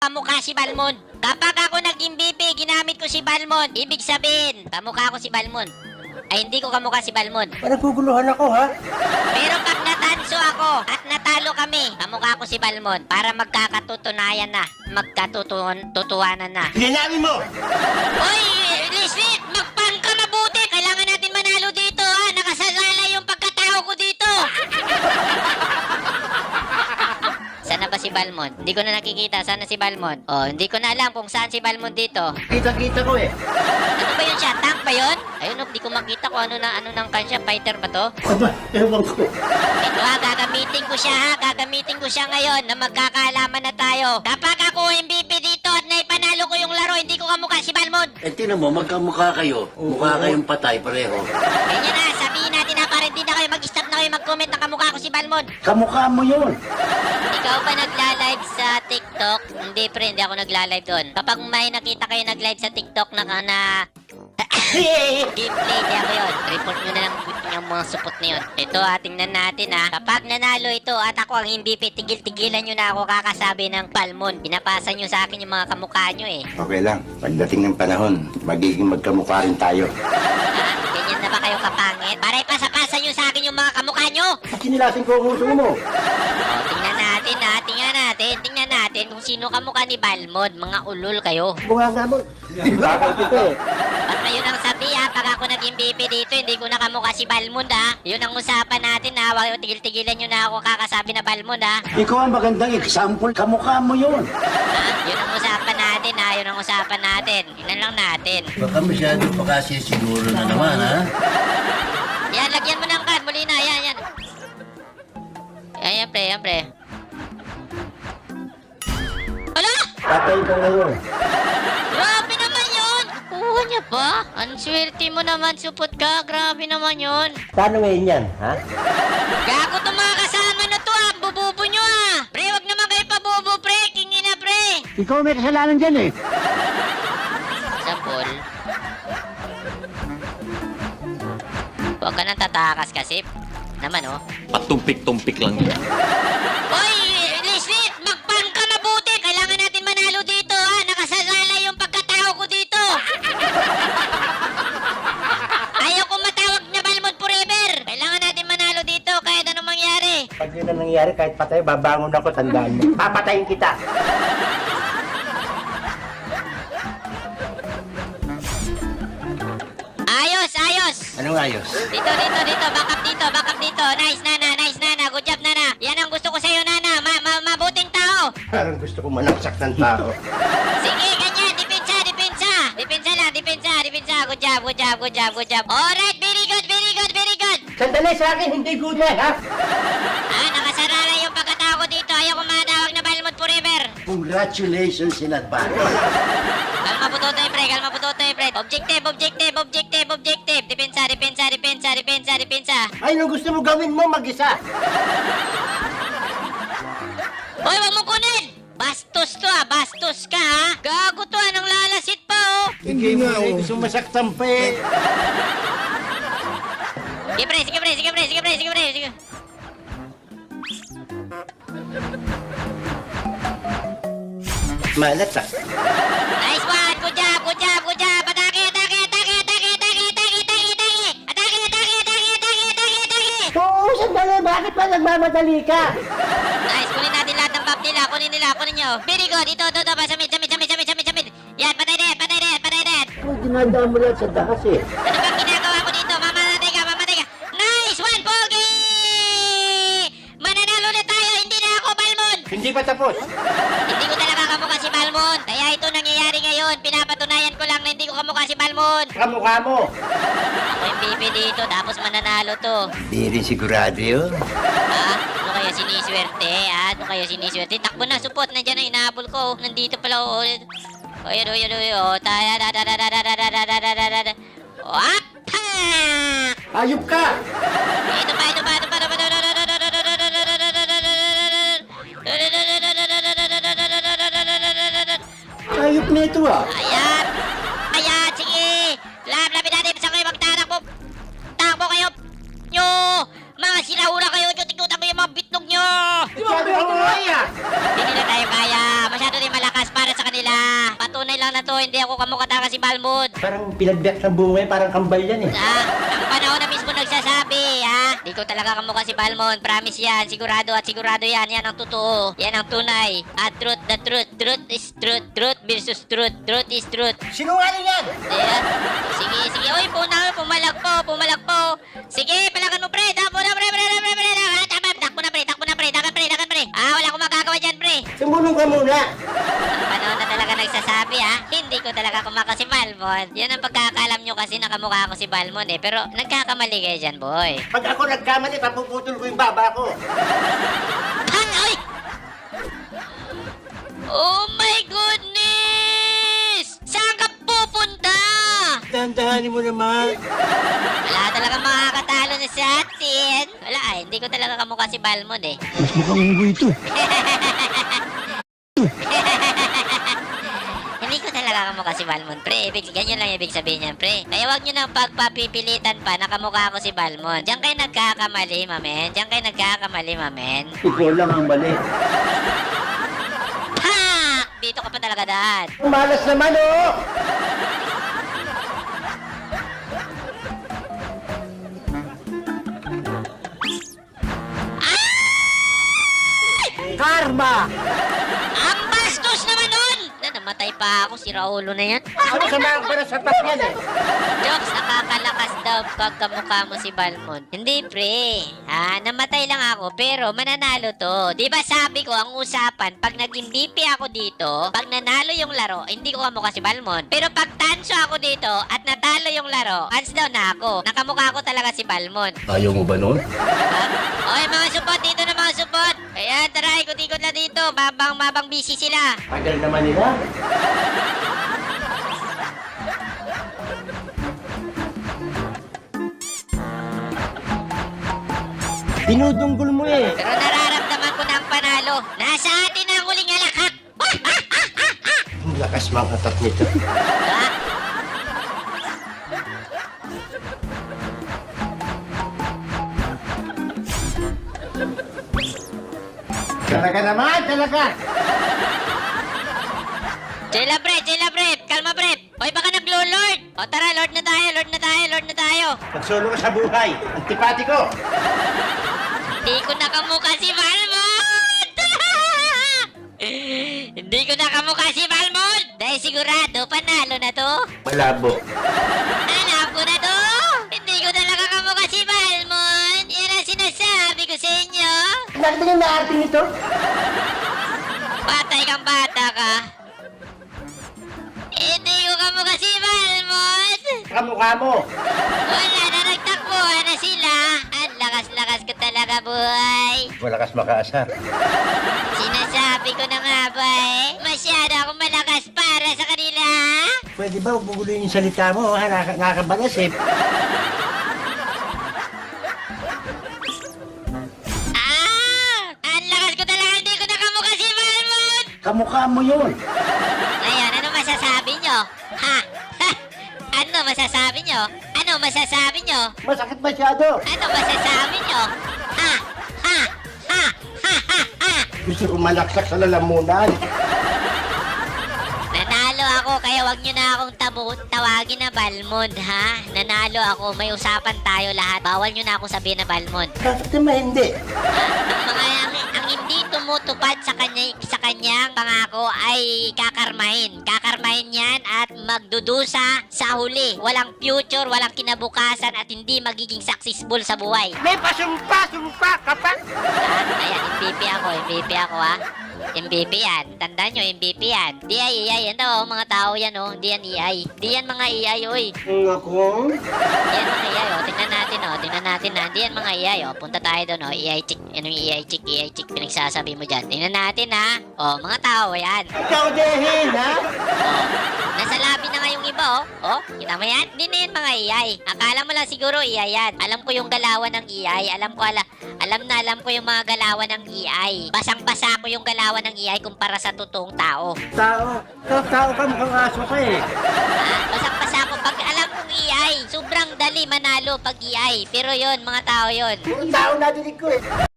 Kamukha si Balmond. Kapag ako nag-MVP, ginamit ko si Balmond. Ibig sabihin, kamukha ko si Balmond. Ay, hindi ko kamukha si Balmond. Panaguguluhan ako, ha? Pero pag natanso ako at natalo kami, kamukha ko si Balmond para magkakatutunayan na, magkatutuan na. Sinabi mo! Uy, Balmond. Hindi ko na nakikita. Sana si Balmond. Oh, hindi ko na alam kung saan si Balmond dito. Kita-kita ko eh. Ano ba yun siya? Tank ba yun? Ayun, oh, hindi ko makita kung ano na ano ng kansya. Fighter ba to? Aba, ewan ko. Ito ha, gagamitin ko siya ha. Gagamitin ko siya ngayon na magkakaalaman na tayo. Kapag ako MVP dito at naipanalo ko yung laro, hindi ko kamukha si Balmond. Eh, tinan mo, magkamukha kayo. Mukha kayong patay pareho. Ganyan na, sabihin natin na para hindi na kayo mag-stop na kayo mag-comment na kamukha ko si Balmond. Kamukha mo yun. Ikaw pa nag live sa TikTok, hindi pre, hindi ako nagla-live doon. Kapag may nakita kayo nag-live sa TikTok na, na Gameplay, di ako yun. Report nyo na lang yung mga support na yun. Ito, ating ah, natin ha. Ah. Kapag nanalo ito at ako ang hindi pitigil-tigilan nyo na ako kakasabi ng palmon. Pinapasa nyo sa akin yung mga kamukha nyo eh. Okay lang. Pagdating ng panahon, magiging magkamukha rin tayo. Ah, ganyan na ba kayo kapangit? Para ipasa-pasa nyo sa akin yung mga kamukha nyo. Kinilasin ko ang uso mo. O, tingnan natin ha sino ka mukha ni Balmod? Mga ulol kayo. Bunga nga mo. Bakit ito eh? Baka yun ang sabi ah, ha, pag ako naging BP dito, hindi ko na kamukha si Balmond ha. Ah. Yun ang usapan natin ah. ha, huwag tigil-tigilan nyo na ako kakasabi na Balmond ha. Ikaw ang magandang example, kamukha mo yun. Ha? Yun ang usapan natin ha, yun ang usapan natin. Yun lang natin. Baka masyado pa kasi siguro na naman ha. Grabe naman yun! Kuha niya pa? Ang swerte mo naman, supot ka. Grabe naman yun. Paano ngayon yan, ha? Gago to mga kasama na to, ah. Bububo nyo, ah. Pre, wag naman kayo pabubo, pre. Kingi na, pre. Ikaw may kasalanan dyan, eh. Sa Paul. Huwag ka nang tatakas kasi. Naman, oh. Patumpik-tumpik lang yan. nangyari, kahit patay, babangon ako, tandaan mo. Papatayin kita! Ayos, ayos! Anong ayos? Dito, dito, dito, back dito, back dito. Nice, Nana, nice, Nana. Good job, Nana. Yan ang gusto ko sa'yo, Nana. Ma ma mabuting tao. Parang gusto ko manaksak ng tao. Sige, ganyan. Depensa, depensa. Depensa lang, depensa, depensa. Good job, good job, good job, good job. Alright, very good, very good, very good. Sandali sa akin, hindi good yan, ha? Congratulations in advance. Kalma po totoy, pre. Kalma po totoy, pre. Objective, objective, objective, objective. Depensa, depensa, depensa, depensa, depensa. Ay, nung gusto mo gawin mo, mag-isa. Hoy, wag mo kunin! Bastos to ah, bastos ka ha. Gago to ah, nang lalasit pa oh. Hindi nga oh. Gusto masaktan pa eh. Sige pre, sige pre, sige pre, sige pre, sige pre. Maalat ah. Nice one! Good job! Good job! Good job! Atake! Atake! Atake! Atake! Atake! Atake! Atake! Atake! Atake! Atake! Atake! Atake! Atake! Atake! Oo, sandali! Bakit pa nagmamadali ka? Nice! Kunin natin lahat ng pop nila. Kunin nila. Kunin nyo. Very good. Ito, ito, ito. Samit, samit, samit, samit, samit, samit. Yan, patay na yan, patay na yan, patay na yan. Uy, dinadaan mo lahat sa dahas eh. Ano bang ginagawa mo dito? Mamamatay ka, mamamatay ka. Nice one, Pogi! Mananalo na tayo, hindi na ako, Balmon! Hindi pa tapos. Ramon. Kamukha mo. MVP dito, tapos mananalo to. Hindi rin sigurado yun. Ha? Ano kayo siniswerte, ha? Ano kayo siniswerte? Takbo na, support. Nandiyan na, inahabol ko. Nandito pala, oh. Oyan, oyan, oyan. Oh, tara, tara, tara, tara, tara, tara, tara. Oh, attack! Ayup ka! Ito pa, ito pa, ito pa, ito pa, ito pa, Ayup na ito ah. Nila. Patunay lang na to, hindi ako kamukha talaga si Balmond. Parang pinagbiyak sa bunga, parang kambal yan eh. Ah, ang panahon na mismo nagsasabi, ha? Di ko talaga kamukha si Balmond. Promise yan. Sigurado at sigurado yan. Yan ang totoo. Yan ang tunay. At truth, the truth. Truth is truth. Truth versus truth. Truth is truth. Sinungaling yan! Yeah. Sige, sige. Uy, puna, pumalag po, pumalag po. Sige, palagan mo, pre. Takbo na, pre, pre, pre, pre, pre. Ah, tama, takbo na, pre, takbo na, pre. Dagan, pre, dagan, pre. Ah, wala akong magagawa dyan, pre. Sumunong ka muna! Ang panahon na talaga nagsasabi, ha? Hindi ko talaga kumaka si Balmon. Yan ang pagkakalam nyo kasi nakamukha ako si Balmon, eh. Pero nagkakamali kayo dyan, boy. Pag ako nagkamali, papuputol ko yung baba ko. Hang, oy! Oh my goodness! Saan ka pupunta? Dandahanin mo naman. Wala talaga makakatalo na sa atin. Wala eh, hindi ko talaga kamukha si Balmond eh. Mas mukhang unggoy ito. Hindi ko talaga kamukha si Balmond, pre. Ibig, ganyan lang ibig sabihin niyan, pre. Kaya wag nyo nang pagpapipilitan pa na kamukha ako si Balmond. Diyan kayo nagkakamali, mamen. Diyan kayo nagkakamali, mamen. Ikaw lang ang mali. Ha! Dito ka pa talaga daan. Malas naman oh! Karma! Ang bastos naman nun! Namatay pa ako, si Raulo na yan. Ano sa mga para sa yan eh? Jokes, nakakalakas daw pagkamukha mo si Balmond. Hindi, pre. Ha, namatay lang ako, pero mananalo to. Di ba sabi ko, ang usapan, pag naging BP ako dito, pag nanalo yung laro, hindi ko kamukha si Balmond. Pero pag tansyo ako dito, at natalo yung laro, hands down na ako. Nakamukha ko talaga si Balmond. Ayaw mo ba nun? Ha? Oy, mga ikot-ikot na dito. Mabang-mabang busy sila. Tagal naman nila. Dinudunggol mo eh. Pero nararamdaman ko na ang panalo. Nasa atin ang huling alakak. Ang lakas mga atat nito. Talaga naman, talaga. Chilla, bre, chilla, bre. Kalma, bre. Hoy, baka naglo-lord. O tara, lord na tayo, lord na tayo, lord na tayo. Pagsolo ka sa buhay. Antipati ko. Hindi ko nakamukha si Valmont! Hindi ko nakamukha si Valmont! Dahil sigurado, panalo na to. Malabo. Na arte nito? Patay kang bata ka! Hindi ko kamukha si Valmont! Kamukha mo. Wala na nagtakbuhan na sila! Ang lakas-lakas ko talaga, boy! Malakas makaasar. Sinasabi ko na nga ba eh, masyado akong malakas para sa kanila. Pwede ba huwag yung salita mo? Ha? Nakakabalas eh. Kamukha mo yun. Ngayon, ano masasabi nyo? Ha? Ha? Ano masasabi nyo? Ano masasabi nyo? Masakit masyado. Ano masasabi nyo? Ha? Ha? Ha? Ha? Ha? Ha? Gusto ko malaksak sa lalamunan. Nanalo ako, kaya wag nyo na akong tabu tawagin na Balmond, ha? Nanalo ako, may usapan tayo lahat. Bawal nyo na ako sabihin na Balmond. Bakit naman hindi? ang mga tumutupad sa kanya sa kanyang pangako ay kakarmahin. Kakarmahin 'yan at magdudusa sa huli. Walang future, walang kinabukasan at hindi magiging successful sa buhay. May pasumpa-sumpa ka pa. Ah, ayan, MVP ako, MVP ako ha. MVP yan. Tandaan nyo, MVP yan. Di ay AI. Yan daw, mga tao yan oh. Di yan AI. Di yan mga AI, oy. Ako? Di yan mga AI, oh. Tingnan natin, oh. Tingnan natin na. Di yan mga AI, oh. Punta tayo doon, oh. AI chick. Anong AI chick? AI chick pinagsasabi mo dyan. Tingnan natin, ha. Oh, mga tao, yan. Ikaw dehin, ha? Oh, nasa labi na nga yung iba, oh. Oh, kita mo yan? Hindi na yan mga AI. Akala mo lang siguro AI yan. Alam ko yung galawan ng AI. Alam ko, ala, alam na alam ko yung mga galawan ng AI. Basang-basa ko yung galawan ng AI kumpara sa totoong tao. Tao. Tao, tao ka mukhang aso ka eh. Ah, basang-basa ko pag alam AI. Sobrang dali manalo pag AI. Pero yon mga tao yon. Yung tao nadinig ko eh.